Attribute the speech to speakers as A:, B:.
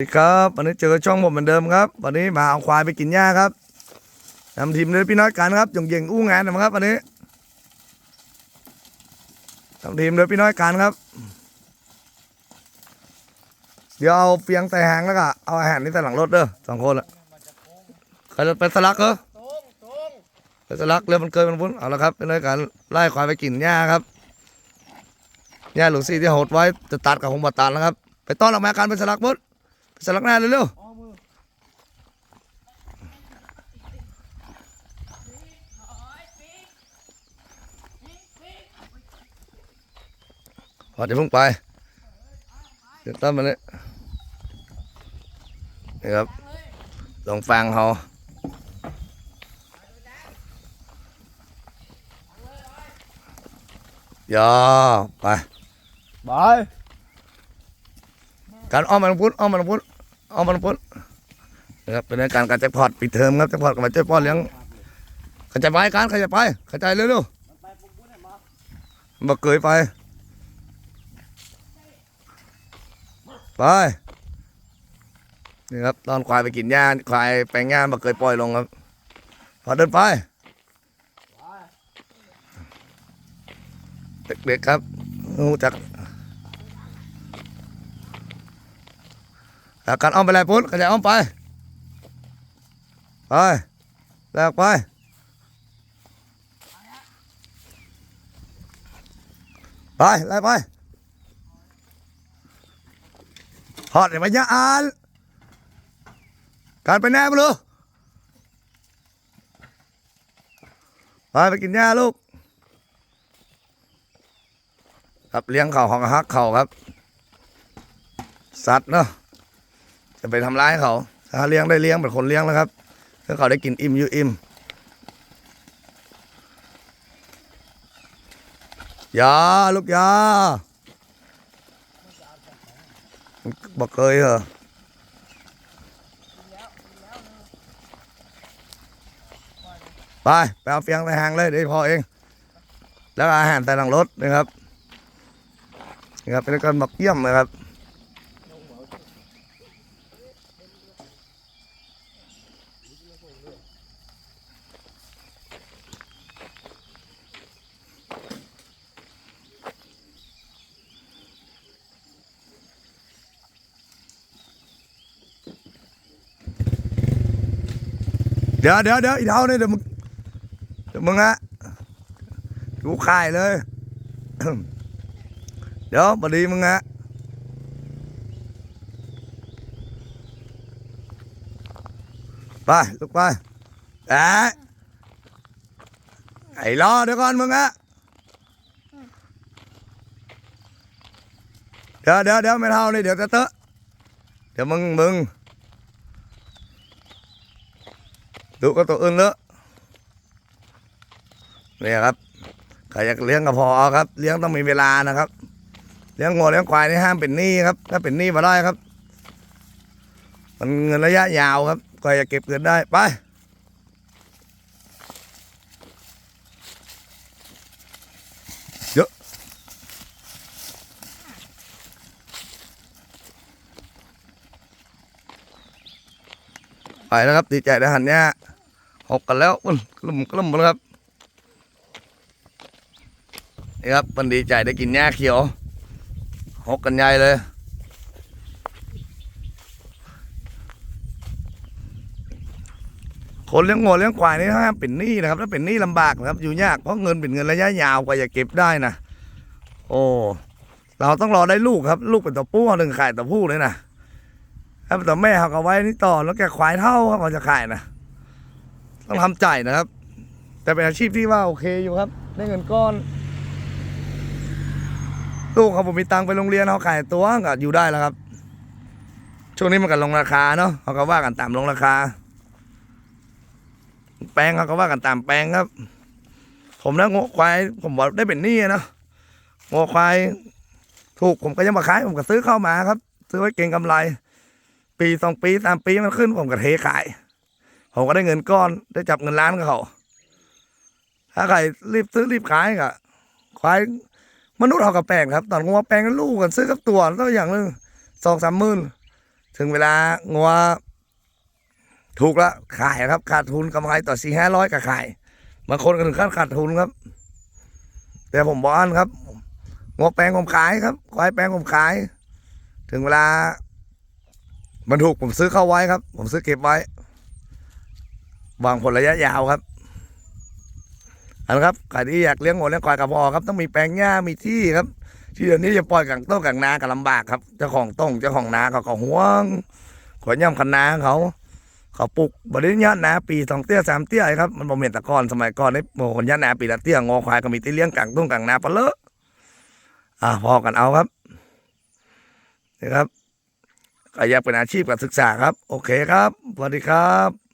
A: สวัสดีครับวันนี้เจอช่องผมเหมือนเดิมครับ วันนี้มาเอาควายไปกินหญ้าครับนำทีมโดยพี่น้อยกันครับยงเย่งอู้งานนะครับวันนี้นำทีมโดยพี่น้อยกันครับ เดี๋ยวเอาเฟียงใส่หางแล้วก็เอาอาหารนี่ใส่หลังรถเด้อสองคนละใครจะเป็นสลักเหรอเป็นสลักเรือมันเกินมันพุ่นเอาละครับพี่น้อยกันไล่ควายไปกินหญ้าครับหญ้าหลุงซี่ที่โหดไว้จะตัดกับหงบัตตันแล้วครับไปต้อนออกมาการเป็นสลักพุ่น สลักหน้าเร็วๆพอจะเพิ่งไปเดี๋ยวตั้มมาเลยนี่ครับลงฟังเขาย่อไป
B: บาย
A: การอ้อมมันพุทธอ้อมมันพุทธอ้อมมันพุทธนะครับเป็นการการแจ็คพอตปิดเทอมครับแจ็คพอตกับมาแจ็คพอตเลี้ยงขจายไปการขจายไปขจายเร็วๆบักเกยไปไปนี่ครับตอนควายไปกินหญ้าควายแปลงหญ้าบักเกยปล่อยลงครับพอเดินไปเด็กๆครับรู้จัก แล้วกันอ้อมไปเลยพุทธขยายอ้อมไป ไปแลกไป ไปไล่ไปหอดเดี๋ยวมายะอ่านการไปแน่มาลูกไปไปกินหญ้าลูก ครับเลี้ยงเขาหองฮักเขาครับ สัตว์เนาะ จะไปทำร้ายเขาถ้าเลี้ยงได้เลี้ยงเป็นคนเลี้ยงแล้วครับถ้าเขาได้กินอิ่มอยู่อิ่มอยาลูกยาบอกเคยเหรอไปไปเอาเฟียงในหางเลยเดี๋ยวพอเอง แล้วอาหารใส่หลังรถนะครับนี่ครับเป็นการหมักเยี่ยมนะครับ เดี๋ยวเดี๋ยวเดี๋ยวอีเท่านี่เดี๋ยวมึงเดี๋ยวมึงอะกูขายเลย เดี๋ยวพอดีมึงอะไปลุกไปแอะไอ้รอเดี๋ยวก่อนมึงอะเดี๋ยวเดี๋ยวเดี๋ยวไม่เท่านี่เดี๋ยวจะเตอะเดี๋ยวมึงมึง ดูก็ตัวอื่นเลอะเนี่ยครับใครอยากเลี้ยงก็พอเอาครับ เลี้ยงต้องมีเวลานะครับ เลี้ยงงัวเลี้ยงควายนี่ห้ามเป็นหนี้ครับ ถ้าเป็นหนี้มาได้ครับ มันเงินระยะยาวครับใครอยากเก็บเงินได้ไป ไปแล้วครับดีใจได้หันเนี่ยหกกันแล้วอุ้ยกลุ่มกลุ่มแล้วครับนี่ครับมันดีใจได้กินหญ้าเขียวหกกันใหญ่เลยคนเลี้ยงงัวเลี้ยงควายนี่ห้ามเป็นหนี้นะครับถ้าเป็นหนี้ลำบากนะครับอยู่ยากเพราะเงินเป็นเงินระยะยาวกว่าจะเก็บได้นะโอ้เราต้องรอได้ลูกครับ ลูกเป็นตัวผู้หนึ่งขายตัวผู้เลยนะ ถ้าเป็นตัวแม่เขาก็ไว้นี่ต่อแล้วแกควายเท่าครับเขาจะขายนะต้องทำใจนะครับ แต่เป็นอาชีพที่ว่าโอเคอยู่ครับ ได้เงินก้อน ลูกเขาผมมีตังค์ไปโรงเรียนเขาขายตัวก็อยู่ได้แล้วครับ ช่วงนี้มันกันลงราคาเนาะเขาก็ว่ากันตามลงราคา แปลงเขาก็ว่ากันตามแปลงครับ ผมนะงอควาย ผมบอกได้เป็นหนี้นะงอควาย ถูกผมก็ยังมาขายผมก็ซื้อเข้ามาครับ ซื้อไว้เก่งกำไร ปีสองปีสามปีมันขึ้นผมก็เทขาย ผมก็ได้เงินก้อนได้จับเงินล้านกับเขา ถ้าใครรีบซื้อรีบขายก็ควายมนุษย์เขากับแปลงครับ ตอนงอแปลงกันลูกกันซื้อกับตัวแล้วอย่างนึงสองสามหมื่นถึงเวลางัวถูกแล้วขายครับ ขาดทุนกำไรต่อสี่ห้าร้อยก็ขายบางคนก็ถึงขั้นขาดทุนครับ แต่ผมบอกอันครับงัวแปลงผมขายครับควายแปลงผมขาย ถึงเวลา บรรทุกผมซื้อเข้าไว้ครับ ผมซื้อเก็บไว้วางผลระยะยาวครับอันนครับใครที่อยากเลี้ยงงัวเลี้ยงควายกับพอครับ ต้องมีแปลงหญ้ามีที่ครับ ที่เดี๋ยวนี้จะปล่อยกลางต้กลางนาก็ลำบากครับเจ้าของต้งเจ้าของนาเขาก็ห่วงขอย่ำคันนาเขา เขาปลูกบริเวณยอดนาปีสองเตี้ยสามเตี้ยครับมันบ่เหมือนต่ก่อนสมัยก่อนนี่โอ้คนยอดนาปีละเตี้ยงอควายก็มีที่เลี้ยงกลางต้นกลางนาปเลอะอะพอกันเอาครับนี่ครับ ก็อยากเป็นอาชีพกับศึกษาครับ โอเคครับสวัสดีครับ